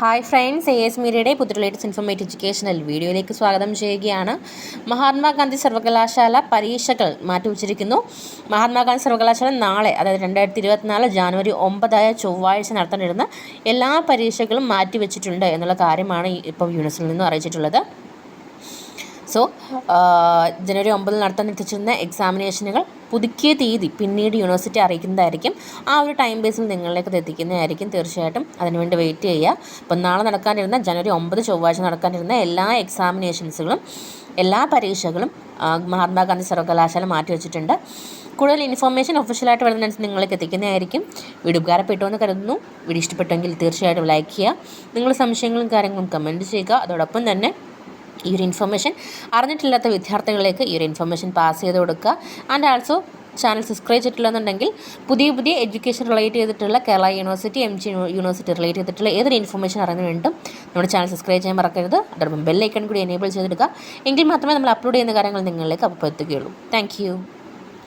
Hi friends A S മീഡിയയുടെ പുതിയ latest ഇൻഫോർമേറ്റ് educational വീഡിയോയിലേക്ക് സ്വാഗതം ചെയ്യുകയാണ്. മഹാത്മാഗാന്ധി സർവകലാശാല പരീക്ഷകൾ മാറ്റിവെച്ചിരിക്കുന്നു മഹാത്മാഗാന്ധി സർവകലാശാല നാളെ അതായത് രണ്ടായിരത്തി ഇരുപത്തിനാല് ജാനുവരി ഒമ്പതായ ചൊവ്വാഴ്ച നടത്താനിരുന്ന എല്ലാ പരീക്ഷകളും മാറ്റിവെച്ചിട്ടുണ്ട് എന്നുള്ള കാര്യമാണ് ഇപ്പോൾ യൂണിവേഴ്സിറ്റിയിൽ നിന്നും അറിയിച്ചിട്ടുള്ളത്. സോ ജനുവരി ഒമ്പതിൽ നടത്താൻ എത്തിച്ചിരുന്ന എക്സാമിനേഷനുകൾ പുതുക്കിയ തീയതി പിന്നീട് യൂണിവേഴ്സിറ്റി അറിയിക്കുന്നതായിരിക്കും. ആ ഒരു ടൈം ബേസിൽ നിങ്ങളിലേക്ക് എത്തിക്കുന്നതായിരിക്കും തീർച്ചയായിട്ടും. അതിനുവേണ്ടി വെയിറ്റ് ചെയ്യുക. അപ്പം നാളെ നടക്കാനിരുന്ന ജനുവരി ഒമ്പത് ചൊവ്വാഴ്ച നടക്കാനിരുന്ന എല്ലാ എക്സാമിനേഷൻസുകളും എല്ലാ പരീക്ഷകളും മഹാത്മാഗാന്ധി സർവകലാശാല മാറ്റിവെച്ചിട്ടുണ്ട് കൂടുതൽ ഇൻഫോർമേഷൻ ഒഫീഷ്യലായിട്ട് വരുന്നതിനനുസരിച്ച് നിങ്ങളിലേക്ക് എത്തിക്കുന്നതായിരിക്കും. വീഡിയോ ഉപകാരപ്പെട്ടു എന്ന് കരുതുന്നു. വീഡിയോ ഇഷ്ടപ്പെട്ടെങ്കിൽ തീർച്ചയായിട്ടും ലൈക്ക് ചെയ്യുക. നിങ്ങളുടെ സംശയങ്ങളും കാര്യങ്ങളും കമന്റ് ചെയ്യുക. അതോടൊപ്പം തന്നെ ഈ ഒരു ഇൻഫർമേഷൻ അറിഞ്ഞിട്ടില്ലാത്ത വിദ്യാർത്ഥികളിലേക്ക് ഈ ഒരു ഇൻഫർമേഷൻ പാസ് ചെയ്ത് കൊടുക്കുക. ആൻഡ് ആൾസോ ചാനൽ സബ്സ്ക്രൈബ് ചെയ്തിട്ടില്ലെന്നുണ്ടെങ്കിൽ പുതിയ പുതിയ എഡ്യൂക്കേഷൻ റിലേറ്റ് ചെയ്തിട്ടുള്ള Kerala university M G university relate ചെയ്തിട്ടുള്ള ഏതൊരു ഇൻഫർമേഷൻ അറിയുന്നതിന് നമ്മുടെ ചാനൽ സബ്സ്ക്രൈബ് ചെയ്യാൻ മറക്കരുത്. അതോടൊപ്പം ബെല്ലൈക്കൺ കൂടി എനേബിൾ ചെയ്തെടുക്കുക എങ്കിൽ മാത്രമേ നമ്മൾ അപ്ലോഡ് ചെയ്യുന്ന കാര്യങ്ങൾ നിങ്ങളിലേക്ക് അപ്പോൾ എത്തുകയുള്ളൂ. താങ്ക്